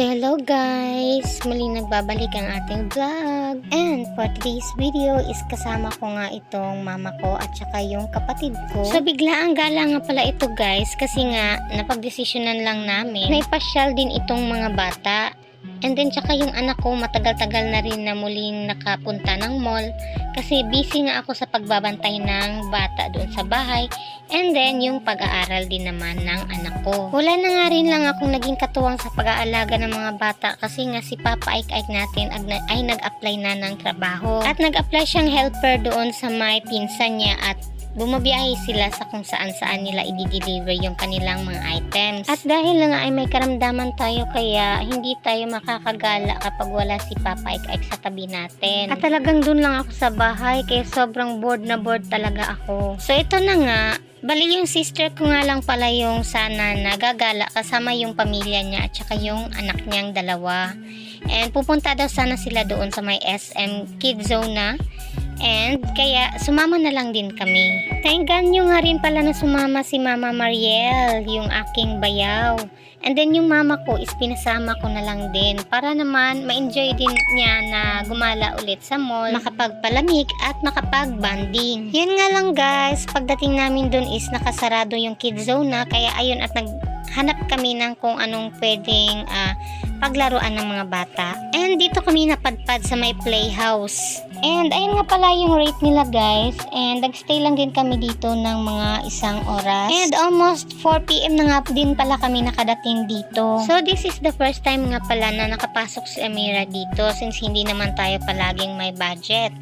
Hello guys! Muli nagbabalik ang ating vlog. And for today's video is kasama ko nga itong mama ko at saka yung kapatid ko. So bigla ang gala nga pala ito guys kasi nga napagdesisyonan lang namin na ipasyal din itong mga bata. And then tsaka yung anak ko matagal-tagal na rin na muling nakapunta ng mall kasi busy nga ako sa pagbabantay ng bata doon sa bahay and then yung pag-aaral din naman ng anak ko. Wala na nga rin lang akong naging katuwang sa pag-aalaga ng mga bata kasi nga si Papa Aik-Aik natin ag- ay nag-apply na ng trabaho. At nag-apply siyang helper doon sa may pinsan niya at bumabiyahe sila sa kung saan saan nila i-deliver yung kanilang mga items. At dahil nga ay may karamdaman tayo kaya hindi tayo makakagala kapag wala si Papa Ik-Ik sa tabi natin. At talagang dun lang ako sa bahay kaya sobrang bored na bored talaga ako. So ito na nga, Bali yung sister ko nga lang pala yung sana nagagala kasama yung pamilya niya at saka yung anak niyang dalawa. And pupunta daw sana sila doon sa may SM Kid Zone na. And kaya sumama na lang din kami. Thankan nyo nga rin pala na sumama si Mama Mariel, yung aking bayaw. And then yung mama ko is pinasama ko na lang din para naman ma-enjoy din niya na gumala ulit sa mall, makapagpalamig at makapag-banding. Yun nga lang guys, pagdating namin dun is nakasarado yung kid zone na kaya ayun at naghanap kami ng kung anong pwedeng ah, paglaruan ng mga bata. And dito kami napadpad sa may playhouse. And ayun nga pala yung rate nila guys. And nagstay lang din kami dito ng mga isang oras. And almost 4pm na nga din pala kami nakadating dito. So this is the first time nga pala na nakapasok si Amira dito since hindi naman tayo palaging may budget.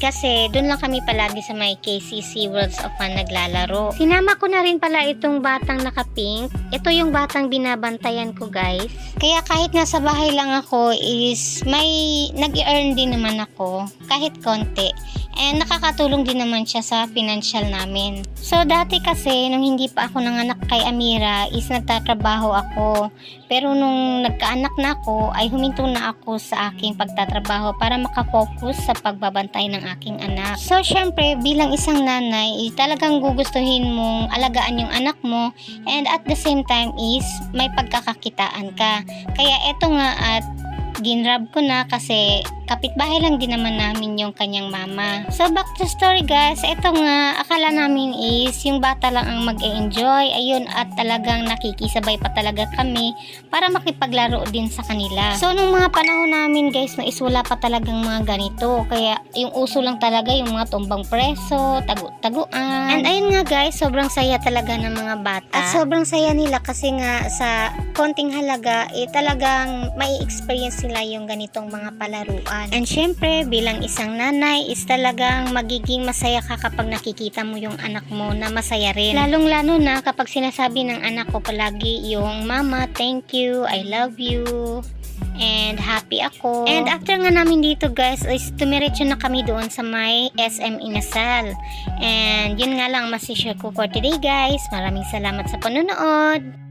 Kasi doon lang kami palagi sa may KCC Worlds of Fun naglalaro. Sinama ko na rin pala itong batang naka-pink. Ito yung batang binabantayan ko guys. Kaya kahit nasa bahay lang ako is may nag-earn din naman ako kahit konti. And nakakatulong din naman siya sa financial namin. So dati kasi nung hindi pa ako nanganak kay Amira is nagtatrabaho ako. Pero nung nagkaanak na ako ay huminto na ako sa aking pagtatrabaho para makafocus sa pagbabantay ng aking anak. So syempre bilang isang nanay eh, talagang gugustuhin mong alagaan yung anak mo and at the same time is may pagkakakitaan ka. Kaya eto nga at ginrab ko na kasi kapitbahay lang din naman namin yung kanyang mama. So back to story guys, ito nga akala namin is yung bata lang ang mag-enjoy ayun at talagang nakikisabay pa talaga kami para makipaglaro din sa kanila. So nung mga panahon namin guys no wala pa talagang mga ganito kaya yung uso lang talaga yung mga tumbang preso, tagu-taguan. And ayun nga guys, sobrang saya talaga ng mga bata. At sobrang saya nila kasi nga sa konting halaga eh talagang may experience nila yung ganitong mga palaruan. And syempre, bilang isang nanay is talagang magiging masaya ka kapag nakikita mo yung anak mo na masaya rin. Lalong-lalo na kapag sinasabi ng anak ko palagi yung, Mama, thank you, I love you, and happy ako. And after nga namin dito guys, is tumiretso na kami doon sa may SM Inasal. And yun nga lang masishare ko for today guys. Maraming salamat sa panonood.